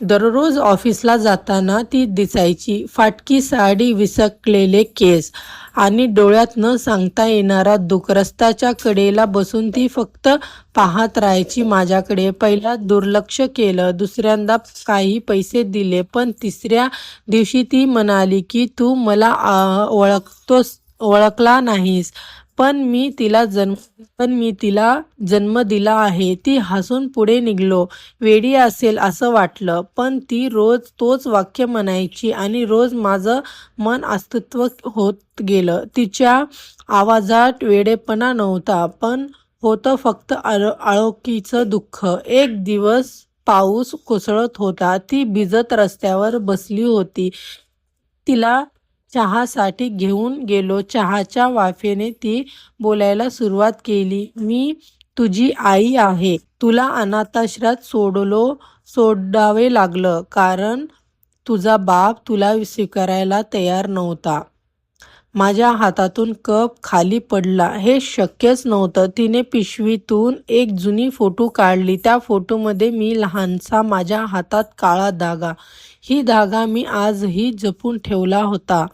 दररोज ऑफिसला जाताना ती दिसायची. फाटकी साडी विसकलेले केस आणि डोळ्यात न सांगता येणारा दुखरस्ताच्या कडेला बसून ती फक्त पाहत राहायची माझ्याकडे. पहिला दुर्लक्ष केलं. दुसऱ्यांदा काही पैसे दिले पण तिसऱ्या दिवशी ती म्हणाली की तू मला ओळखतोस ओळखला नाहीस. पण मी तिला जन्म पण मी तिला जन्म दिला आहे. ती हसून पुढे निघलो. वेडी असेल असं वाटलं पण ती रोज तोच वाक्य म्हणायची आणि रोज माझं मन अस्तित्व होत गेलं. तिच्या आवाजात वेडेपणा नव्हता पण होतं फक्त आळ आळोखीचं दुःख. एक दिवस पाऊस कोसळत होता. ती भिजत रस्त्यावर बसली होती. तिला चहासाठी घेऊन गेलो. चहाच्या वाफेने ती बोलायला सुरुवात केली. मी तुझी आई आहे. तुला अनाथाश्रमात सोडलो सोडावे लागलं. कारण तुझा बाप तुला स्वीकारायला तयार नव्हता. माझ्या हातातून कप खाली पडला. हे शक्यच नव्हतं. तिने पिशवीतून एक जुनी फोटो काढली. त्या फोटोमध्ये मी लहानसा माझ्या हातात काळा धागा. ही धागा मी आजही जपून ठेवला होता.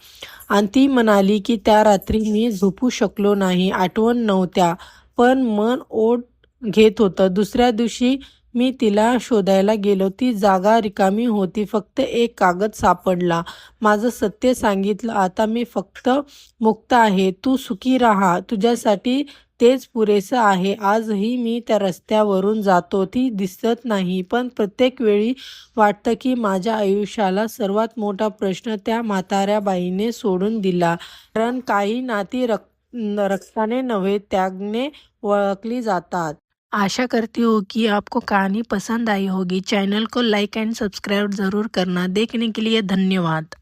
आणि ती म्हणाली की त्या रात्री मी झोपू शकलो नाही. आठवण नव्हत्या. पण मन ओढ घेत होतं. दुसऱ्या दिवशी मी तिला शोधायला गेलो. ती जागा रिकामी होती. फक्त एक कागद सापडला. माझं सत्य सांगितलं. आता मी फक्त मुक्त आहे. तू सुखी राहा. तुझ्यासाठी तेच पुरेसं आहे. आजही मी त्या रस्त्यावरून जातो. ती दिसत नाही. पण प्रत्येक वेळी वाटतं की माझ्या आयुष्याला सर्वात मोठा प्रश्न त्या म्हाताऱ्या बाईने सोडून दिला. कारण काही नाती रक् रक्ताने नव्हे त्यागने ओळखली जातात. आशा करती हूँ कि आपको कहानी पसंद आई होगी। चैनल को लाइक एंड सब्सक्राइब ज़रूर करना। देखने के लिए धन्यवाद।